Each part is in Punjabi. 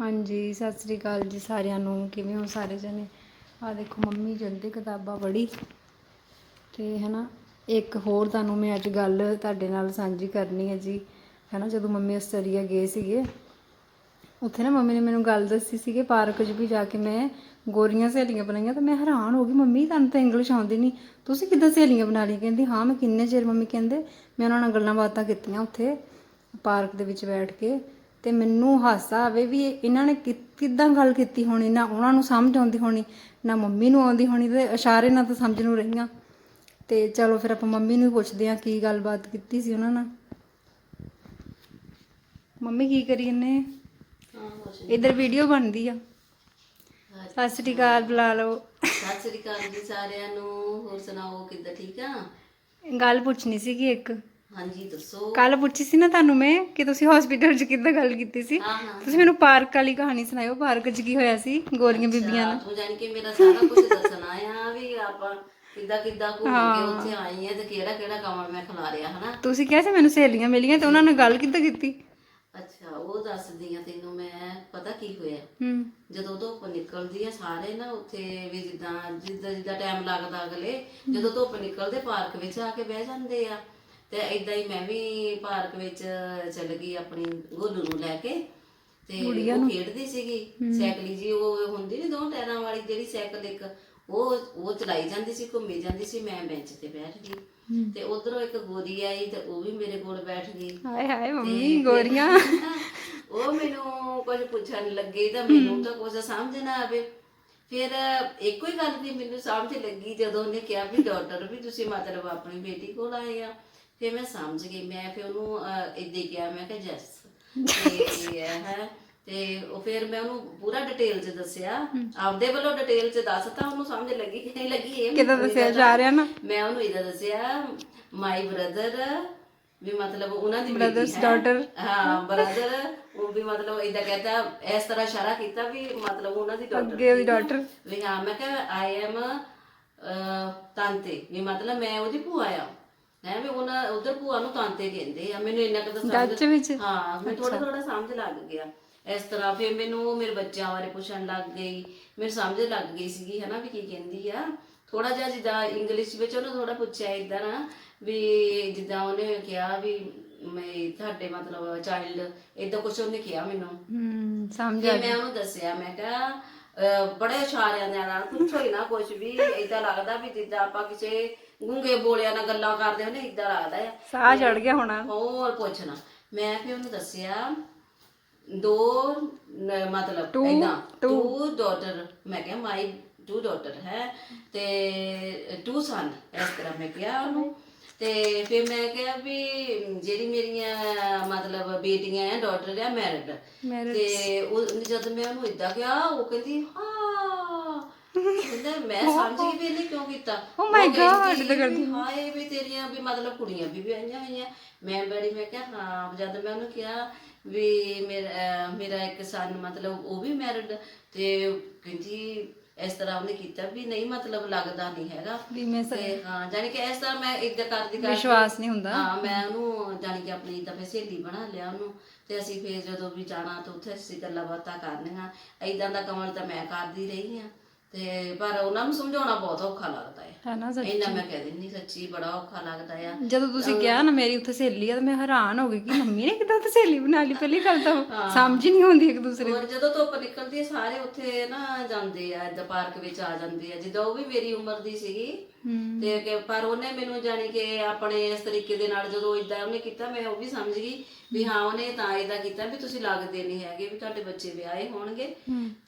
ਹਾਂਜੀ, ਸਤਿ ਸ੍ਰੀ ਅਕਾਲ ਜੀ ਸਾਰਿਆਂ ਨੂੰ। ਕਿਵੇਂ ਹੋ ਸਾਰੇ ਜਣੇ ਆ ਦੇਖੋ, ਮੰਮੀ ਜਲਦੀ ਕਿਤਾਬਾਂ ਪੜ੍ਹੀ। ਤੇ ਹਨਾ, ਇੱਕ ਹੋਰ ਤੁਹਾਨੂੰ ਮੈਂ ਅੱਜ ਗੱਲ ਤੁਹਾਡੇ ਨਾਲ ਸਾਂਝੀ ਕਰਨੀ ਹੈ ਜੀ। ਹਨਾ, ਜਦੋਂ ਮੰਮੀ ਆਸਟ੍ਰੇਲੀਆ ਗਏ ਸੀਗੇ, ਉੱਥੇ ਨਾ ਮੰਮੀ ਨੇ ਮੈਨੂੰ ਗੱਲ ਦੱਸੀ ਸੀਗੇ, ਪਾਰਕ 'ਚ ਵੀ ਜਾ ਕੇ ਮੈਂ ਗੋਰੀਆਂ ਸਹੇਲੀਆਂ ਬਣਾਈਆਂ, ਤਾਂ ਮੈਂ ਹੈਰਾਨ ਹੋ ਗਈ, ਮੰਮੀ, ਤੁਹਾਨੂੰ ਤਾਂ ਇੰਗਲਿਸ਼ ਆਉਂਦੀ ਨਹੀਂ। ਤੁਸੀਂ ਕਿੱਦਾਂ ਸਹੇਲੀਆਂ ਬਣਾ ਲਈਆਂ? ਕਹਿੰਦੀ, ਹਾਂ, ਮੈਂ ਕਿੰਨੇ ਚਿਰ ਮੰਮੀ ਕਹਿੰਦੇ, ਮੈਂ ਉਹਨਾਂ ਨਾਲ ਗੱਲਾਂ ਬਾਤਾਂ ਕੀਤੀਆਂ ਉੱਥੇ, ਪਾਰਕ ਦੇ ਵਿੱਚ ਬੈਠ ਕੇ। ਤੇ ਮੈਨੂੰ ਹਾਸਾ ਆਵੇ ਵੀ ਇਹ- ਇਹਨਾਂ ਨੇ ਕਿੱਦਾਂ ਗੱਲ ਕੀਤੀ ਹੋਣੀ ਨਾ ਉਹਨਾਂ ਨੂੰ ਸਮਝ ਆਉਂਦੀ ਹੋਣੀ ਨਾ ਮੰਮੀ ਨੂੰ ਆਉਂਦੀ ਹੋਣੀ ਤੇ ਇਸ਼ਾਰੇ ਨਾਲ ਤਾਂ ਸਮਝ ਨੂੰ ਰਹੀਆਂ। ਤੇ ਚਲੋ ਫਿਰ ਆਪਾਂ ਮੰਮੀ ਨੂੰ ਪੁੱਛਦੇ ਹਾਂ ਕੀ ਗੱਲਬਾਤ ਕੀਤੀ ਸੀ ਉਹਨਾਂ ਨਾਲ। ਮੰਮੀ ਕੀ ਕਰੀ ਇਹਨੇ ਇਧਰ ਵੀਡੀਓ ਬਣਦੀ ਆ। ਸਤਿ ਸ੍ਰੀ ਅਕਾਲ ਬੁਲਾ ਲਓ। ਸਤਿ ਸ੍ਰੀ ਅਕਾਲ ਜੀ ਸਾਰਿਆਂ ਨੂੰ। ਹੋਰ ਸੁਣਾਓ ਕਿੱਦਾਂ ਠੀਕ ਆ? ਗੱਲ ਪੁੱਛਣੀ ਸੀਗੀ ਇੱਕ। ਹਾਂਜੀ ਦੱਸੋ। ਕੱਲ ਪੁੱਛੀ ਸੀ ਨਾ ਤੁਹਾਨੂੰ ਮੈਂ ਕਿ ਤੁਸੀਂ ਹਸਪੀਟਲ 'ਚ ਕਿੱਦਾਂ ਗੱਲ ਕੀਤੀ ਸੀ? ਹਾਂ ਹਾਂ। ਤੁਸੀਂ ਮੈਨੂੰ ਪਾਰਕ ਵਾਲੀ ਕਹਾਣੀ ਸੁਣਾਇਓ ਪਾਰਕ 'ਚ ਕੀ ਹੋਇਆ ਸੀ ਗੋਰੀਆਂ ਬੀਬੀਆਂ ਨਾਲ? ਤੂੰ ਜਾਣ ਕੇ ਮੇਰਾ ਸਾਰਾ ਕੁਝ ਦੱਸਣਾ ਆ ਵੀ ਆਪਾਂ ਕਿੱਦਾਂ ਕਿੱਦਾਂ ਘੁੰਮ ਕੇ ਉੱਥੇ ਆਈ ਆ ਤੇ ਕਿਹੜਾ ਕਿਹੜਾ ਕੰਮ ਮੈਂ ਖਿਲਾਰਿਆ ਹਨਾ? ਤੁਸੀਂ ਕਿਹਾ ਸੀ ਮੈਨੂੰ ਸਹੇਲੀਆਂ ਮਿਲੀਆਂ ਤੇ ਉਹਨਾਂ ਨਾਲ ਗੱਲ ਕਿੱਦਾਂ ਕੀਤੀ? ਅੱਛਾ ਉਹ ਦੱਸਦੀ ਆ ਤੈਨੂੰ ਮੈਂ ਪਤਾ ਕੀ ਹੋਇਆ? ਹੂੰ। ਜਦੋਂ ਧੁੱਪ ਨਿਕਲਦੀ ਆ ਸਾਰੇ ਨਾ ਉੱਥੇ ਵੀ ਜਿੱਦਾਂ ਜਿੱਦਾਂ ਜਿੱਦਾਂ ਟਾਈਮ ਲੱਗਦਾ ਅਗਲੇ ਜਦੋਂ ਧੁੱਪ ਨਿਕਲਦੇ ਪਾਰਕ ਵਿੱਚ ਆ ਕੇ ਬਹਿ ਜਾਂਦੇ ਆ। ਤੇ ਇਦਾਂ ਹੀ ਮੈਂ ਵੀ ਪਾਰਕ ਵਿੱਚ ਚੱਲ ਗਈ ਆਪਣੀ ਗੋਲੂ ਨੂੰ ਲੈ ਕੇ ਤੇ ਉਹ ਖੇਡਦੀ ਸੀਗੀ। ਸਾਈਕਲੀ ਜੀ ਉਹ ਹੁੰਦੀ ਨਹੀਂ ਦੋ ਟਾਇਰਾਂ ਵਾਲੀ ਜਿਹੜੀ ਸਾਈਕਲ ਇੱਕ ਉਹ ਉਹ ਚਲਾਈ ਜਾਂਦੀ ਸੀ ਘੁੰਮੀ ਜਾਂਦੀ ਸੀ ਮੈਂ ਬੈਂਚ ਤੇ ਬੈਠ ਗਈ। ਤੇ ਉਧਰੋਂ ਇੱਕ ਗੋਰੀ ਆਈ ਤੇ ਉਹ ਵੀ ਮੇਰੇ ਕੋਲ ਬੈਠ ਗਈ। ਹਾਏ ਹਾਏ ਮੰਮੀ ਗੋਰੀਆਂ। ਉਹ ਮੈਨੂੰ ਕੁਝ ਪੁੱਛਣ ਲੱਗੇ ਤਾਂ ਮੈਨੂੰ ਤਾਂ ਕੁਝ ਸਮਝ ਨਾ ਆਵੇ। ਫਿਰ ਇੱਕੋ ਹੀ ਗੱਲ ਦੀ ਮੈਨੂੰ ਸਮਝ ਲੱਗੀ ਜਦੋਂ ਉਹਨੇ ਕਿਹਾ ਵੀ ਡਾਕਟਰ ਵੀ ਤੁਸੀਂ ਮਤਲਬ ਆਪਣੀ ਬੇਟੀ ਕੋਲ ਆਏ ਆ। ਫਿਰ ਮੈਂ ਸਮਝ ਗਈ ਮੈਂ ਫਿਰ ਉਹਨੂੰ ਇਦਾਂ ਕਿਹਾ ਮੈਂ ਕਿਹਾ ਜੈਸ। ਤੇ ਹੈ ਤੇ ਉਹ ਫਿਰ ਮੈਂ ਉਹਨੂੰ ਪੂਰਾ ਡਿਟੇਲ ਚ ਦੱਸਿਆ। ਆਪਦੇ ਵੱਲੋਂ ਡਿਟੇਲ ਚ ਦੱਸਤਾ ਉਹਨੂੰ ਸਮਝ ਲੱਗੀ ਕਿ ਨਹੀਂ ਲੱਗੀ ਇਹ। ਕਿੱਦਾਂ ਦੱਸਿਆ ਜਾ ਰਿਹਾ ਨਾ? ਮੈਂ ਉਹਨੂੰ ਇਹਦਾ ਦੱਸਿਆ ਮਾਈ ਬ੍ਰਦਰ ਵੀ ਮਤਲਬ ਉਹਨਾਂ ਦੀ ਬੇਟੀ Brother's ਹੈ। ਬ੍ਰਦਰ ਉਹ ਵੀ ਮਤਲਬ ਇਦਾਂ ਕਹਿੰਦਾ ਇਸ ਤਰ੍ਹਾਂ ਇਸ਼ਾਰਾ ਕੀਤਾ ਵੀ ਮਤਲਬ ਉਹਨਾਂ ਦੀ ਡਾਕਟਰ ਅੱਗੇ ਉਹਦੀ daughter। ਵੀ ਹਾਂ ਮੈਂ ਕਿਹਾ ਆਈ ਐਮ ਤਾਂਤੇ। ਵੀ ਮਤਲਬ ਮੈਂ ਉਹਦੀ ਭੂਆ ਆ। ਹੈ ਵੀ ਉਹਨਾਂ ਉਧਰ ਭੂਆ ਨੂੰ ਤਾਂਤੇ ਕਹਿੰਦੇ ਆ ਮੈਨੂੰ ਇੰਨਾ ਕੁ ਤਾਂ ਡੱਚ ਵਿੱਚ? ਹਾਂ ਮੈਨੂੰ ਥੋੜਾ ਥੋੜਾ ਸਮਝ ਲੱਗ ਗਿਆ। ਇਸ ਤਰ੍ਹਾਂ ਫਿਰ ਮੈਨੂੰ ਉਹ ਮੇਰੇ ਬੱਚਿਆਂ ਬਾਰੇ ਪੁੱਛਣ ਲੱਗ ਗਈ ਮੈਨੂੰ ਸਮਝ ਲੱਗ ਗਈ ਸੀਗੀ ਹਨਾ ਵੀ ਕੀ ਕਹਿੰਦੀ ਆ। ਥੋੜਾ ਜਿਹਾ ਜਿੱਦਾਂ ਇੰਗਲਿਸ਼ ਵਿੱਚ ਉਹਨੇ ਥੋੜਾ ਪੁੱਛਿਆ ਇਦਾਂ ਨਾ ਵੀ ਜਿੱਦਾਂ ਉਹਨੇ ਕਿਹਾ ਵੀ ਮੈਂ ਤੁਹਾਡੇ ਮਤਲਬ ਚਾਈਲਡ ਇਦਾਂ ਕੁਝ ਉਹਨੇ ਕਿਹਾ ਮੈਨੂੰ। ਹੂੰ ਸਮਝ ਮੈਂ ਉਹਨੂੰ ਦੱਸਿਆ ਮੈਂ ਕਿਹਾ ਬੜੇ ਇਸ਼ਾਰਿਆਂ ਦੇ ਨਾਲ ਪੁੱਛੋ ਹੀ ਨਾ ਕੁਝ ਵੀ ਇਦਾਂ ਲੱਗਦਾ ਵੀ ਜਿੱਦਾਂ ਆਪਾਂ ਕਿਸੇ ਗੂੰਗੇ ਬੋਲਿਆਂ ਨਾਲ ਗੱਲਾਂ ਕਰਦੇ ਹੁੰਦੇ ਇਦਾਂ ਲੱਗਦਾ ਆ। ਸਾਹ ਚੜ ਗਿਆ ਹੋਣਾ। ਹੋਰ ਪੁੱਛਣਾ ਮੈਂ ਫਿਰ ਉਹਨੂੰ ਦੱਸਿਆ ਦੋ ਨ- ਮਤਲਬ Two- ਇਦਾਂ ਟੂ ਡਾਟਰ ਮੈਂ ਕਿਹਾ ਮਾਈ ਟੂ ਡਾਟਰ ਹੈ ਤੇ ਟੂ ਸਨ ਇਸ ਤਰ੍ਹਾਂ ਮੈਂ ਕਿਹਾ ਉਹਨੂੰ। ਤੇ ਫਿਰ ਮੈਂ ਕਿਹਾ ਵੀ ਜਿਹੜੀ ਮੇਰੀਆਂ ਮਤਲਬ ਬੇਟੀਆਂ ਆ ਡਾਟਰ ਆ ਮੈਰਿਡ Married। ਤੇ ਉਹ ਜਦ ਮੈਂ ਉਹਨੂੰ ਇਦਾਂ ਕਿਹਾ ਉਹ ਕਹਿੰਦੀ ਹਾਂ ਕਹਿੰਦਾ ਮੈਂ ਸਮਝ ਗਈ ਵੀ ਇਹਨੇ ਕਿਉਂ ਕੀਤਾ? Oh my ਉਹ ਕਹਿੰਦੀ God, ਏਦਾਂ ਵੀ ਹਾਏ ਵੀ ਤੇਰੀਆਂ ਵੀ ਮਤਲਬ ਕੁੜੀਆਂ ਵੀ ਵਿਆਹੀਆਂ ਹੋਈਆਂ। ਮੈਂ ਬੜੀ ਮੈਂ ਕਿਹਾ ਹਾਂ ਜਦ ਮੈਂ ਉਹਨੂੰ ਕਿਹਾ ਵੀ ਮੇਰਾ ਅਹ ਮੇਰਾ ਇੱਕ ਸਨ ਮਤਲਬ ਉਹ ਵੀ ਮੈਰਿਡ ਤੇ ਉਹ ਕਹਿੰਦੀ ਇਸ ਤਰ੍ਹਾਂ ਉਹਨੇ ਕੀਤਾ ਵੀ ਨਹੀਂ ਮਤਲਬ ਲੱਗਦਾ ਨਹੀਂ ਹੈਗਾ। ਵੀ ਮੈਂ ਤੇ ਹਾਂ ਜਾਨੀ ਕਿ ਇਸ ਤਰ੍ਹਾਂ ਮੈਂ ਇਦਾਂ ਕਰਦੀ ਕਰਦੀ ਵਿਸ਼ਵਾਸ ਨਹੀਂ ਹੁੰਦਾ। ਹਾਂ ਮੈਂ ਉਹਨੂੰ ਜਾਨੀ ਕਿ ਆਪਣੀ ਤਾਂ ਸਹੇਲੀ ਬਣਾ ਲਿਆ ਉਹਨੂੰ। ਤੇ ਅਸੀਂ ਫੇਰ ਜਦੋਂ ਵੀ ਜਾਣਾ ਤਾਂ ਉੱਥੇ ਅਸੀਂ ਗੱਲਾਂ ਬਾਤਾਂ ਕਰਨੀਆਂ। ਐਦਾਂ ਦਾ ਕਮਲ ਤਾਂ ਮੈਂ ਕਰਦੀ ਰਹੀ ਆ ਤੇ ਪਰ ਉਹਨਾਂ ਨੂੰ ਸਮਝਾਉਣਾ ਬਹੁਤ ਔਖਾ ਲੱਗਦਾ ਹੈ। ਹੈ ਨਾ ਸੱਚ? ਇੰਨਾ ਮੈਂ ਕਹਿ ਦਿੰਦੀ ਸੱਚੀ ਬੜਾ ਔਖਾ ਲੱਗਦਾ ਆ। ਜਦੋਂ ਤੁਸੀਂ ਕਿਹਾ ਨਾ ਮੇਰੀ ਉੱਥੇ ਸਹੇਲੀ ਆ ਤਾਂ ਮੈਂ ਹੈਰਾਨ ਹੋ ਗਈ ਕਿ ਮੰਮੀ ਨੇ ਕਿਦਾਂ ਤੇ ਸਹੇਲੀ ਬਣਾ ਲਈ? ਪਹਿਲੀ ਗੱਲ ਤਾਂ ਸਮਝ ਹੀ ਨਹੀਂ ਆਉਂਦੀ ਇੱਕ ਦੂਸਰੇ ਹੋਰ ਜਦੋਂ ਧੁੱਪ ਨਿਕਲਦੀ ਹੈ ਸਾਰੇ ਉੱਥੇ ਨਾ ਜਾਂਦੇ ਆ ਏਦਾਂ ਪਾਰਕ ਵਿੱਚ ਆ ਜਾਂਦੇ ਆ। ਜਿੱਦਾਂ ਉਹ ਵੀ ਮੇਰੀ ਉਮਰ ਦੀ ਸੀਗੀ। ਤੇ ਕਿ ਪਰ ਉਹਨੇ ਮੈਨੂੰ ਜਾਣੀ ਕਿ ਆਪਣੇ ਇਸ ਤਰੀਕੇ ਦੇ ਨਾਲ ਜਦੋਂ ਇਦਾਂ ਉਹਨੇ ਕੀਤਾ ਮੈਂ ਉਹ ਵੀ ਸਮਝ ਗਈ ਵੀ ਹਾਂ ਉਹਨੇ ਤਾਂ ਇਦਾਂ ਕੀਤਾ ਵੀ ਤੁਸੀਂ ਲੱਗਦੇ ਨਹੀਂ ਹੈਗੇ ਵੀ ਤੁਹਾਡੇ ਬੱਚੇ ਵਿਆਹੇ ਹੋਣਗੇ।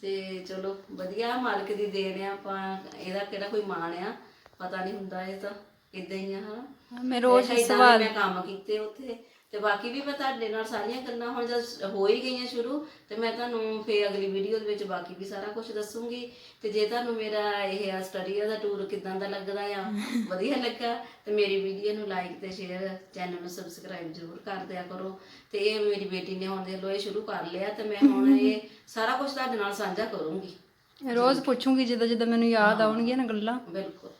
ਤੇ ਚਲੋ ਵਧੀਆ ਮਾਲਕ ਦੀ ਦੇਣ ਆ ਆਪਾਂ ਇਹਦਾ ਕਿਹੜਾ ਕੋਈ ਮਾਣ ਆ? ਪਤਾ ਨਹੀਂ ਹੁੰਦਾ ਇਹ ਤਾਂ। ਇਦਾਂ ਹੀ ਆ ਹਾਂ ਮੈਂ ਰੋਜ਼ ਏਦਾਂ ਦੇ ਮੈਂ ਕੰਮ ਕੀਤੇ ਉੱਥੇ। ਤੇ ਬਾਕੀ ਵੀ ਮੈਂ ਤੁਹਾਡੇ ਨਾਲ ਸਾਰੀਆਂ ਗੱਲਾਂ ਹੁਣ ਜਦ ਹੋ ਹੀ ਗਈਆਂ ਸ਼ੁਰੂ ਤੇ ਮੈਂ ਤੁਹਾਨੂੰ ਫੇਰ ਅਗਲੀ ਵੀਡੀਓ ਦੇ ਵਿੱਚ ਬਾਕੀ ਵੀ ਸਾਰਾ ਕੁਝ ਦੱਸੂਗੀ। ਤੇ ਜੇ ਤੁਹਾਨੂੰ ਮੇਰਾ ਇਹ ਸਟੱਡੀ ਦਾ ਟੂਰ ਕਿਦਾਂ ਦਾ ਲੱਗਦਾ ਆ ਵਧੀਆ ਲੱਗਾ ਤੇ ਮੇਰੀ ਵੀਡੀਓ ਨੂੰ ਲਾਈਕ ਤੇ ਸ਼ੇਅਰ ਚੈਨਲ ਨੂੰ ਸਬਸਕ੍ਰਾਈਬ ਜ਼ਰੂਰ ਕਰ ਦਿਆ ਕਰੋ। ਤੇ ਇਹ ਮੇਰੀ ਬੇਟੀ ਨੇ ਹੁਣ ਦੇ ਲੋ ਇਹ ਸ਼ੁਰੂ ਕਰ ਲਿਆ ਤੇ ਮੈਂ ਹੁਣ ਇਹ ਸਾਰਾ ਕੁਝ ਤੁਹਾਡੇ ਨਾਲ ਸਾਂਝਾ ਕਰੂੰਗੀ। ਰੋਜ਼ ਪੁੱਛੂੰਗੀ ਜਦੋਂ ਜਦੋਂ ਮੈਨੂੰ ਯਾਦ ਆਉਣਗੀਆਂ ਨਾ ਗੱਲਾਂ। ਬਿਲਕੁਲ।